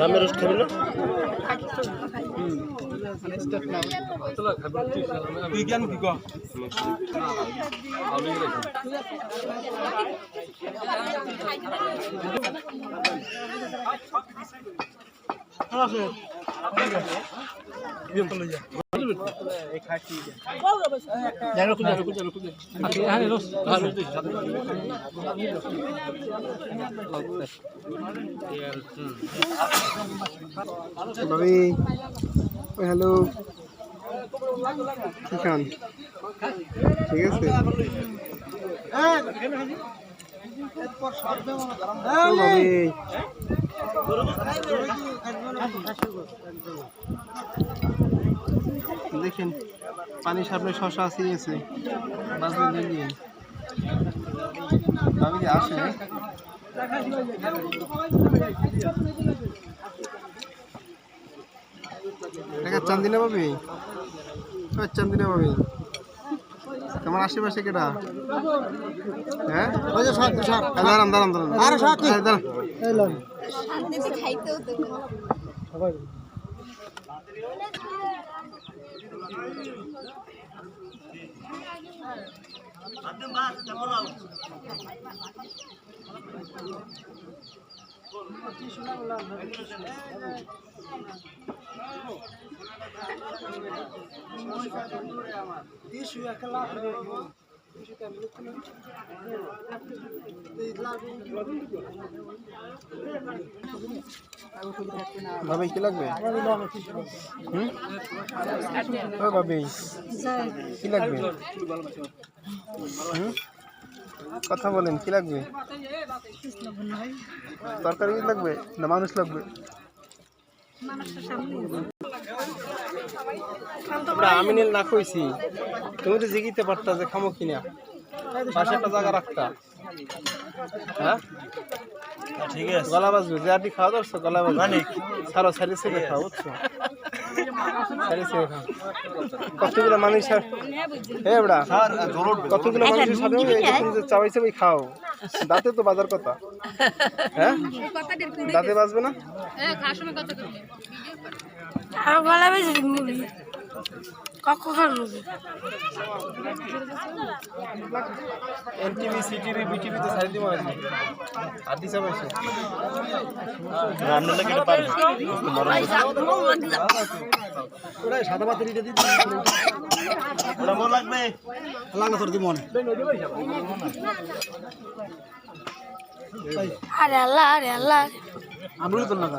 রামের রোস্ট খাবি না? তুই জ্ঞান কি ভাবি হ্যালো। ঠিক আছে? ও ভাবি। দেখেন পানির সামনে শশা ছিঁড়েছে বাজলে নিয়ে ভাবি যে আসে? চান্দিনা পাবি ওই চান্দিনা পাবি তোমার আশেপাশে কেটা হ্যাঁ? ওই যে সাত সাত দাঁড়ান দাঁড়ান দাঁড়ান আরে সাত দাঁড়ান শান্তিতে খাইতেও তো ভাবি কি লাগবে হুম ও ভাবি কি লাগবে হুম কথা বলেন কি লাগবে তরকারি কি লাগবে না মানুষ লাগবে আমরা আমিনিল না কইছি। তুমি তো জিগিতে পারতা যে খামো কিনা। পাশে একটা জায়গা রাখতা। হ্যাঁ? ঠিক আছে। গলা বাজবে। যে আটি খাওয়া দরছো গলা বাজবে। মানে সারো সারি ছেলে খাও বুঝছ সারি ছেলে খাও। কতগুলো মানুষ হে বড়া কতগুলো মানুষের সাথে তুমি যে চাবাই চাবাই খাও দাঁতে তো বাজার কথা। হ্যাঁ? দাঁতে বাজবে না? আর গলা বেশি মুড়ি কখন মুড়ি এনটিভি সিটিভি বিটিভি তো সারি দিব আছে আর দিছে পাইছে রান্না লাগে পারি ওরা সাদা পাতে দিতে দিতে ওটা মন লাগবে। লাগা তোর মনে? আরে আল্লাহ আরে আল্লাহ। আমরুল তো। লাগা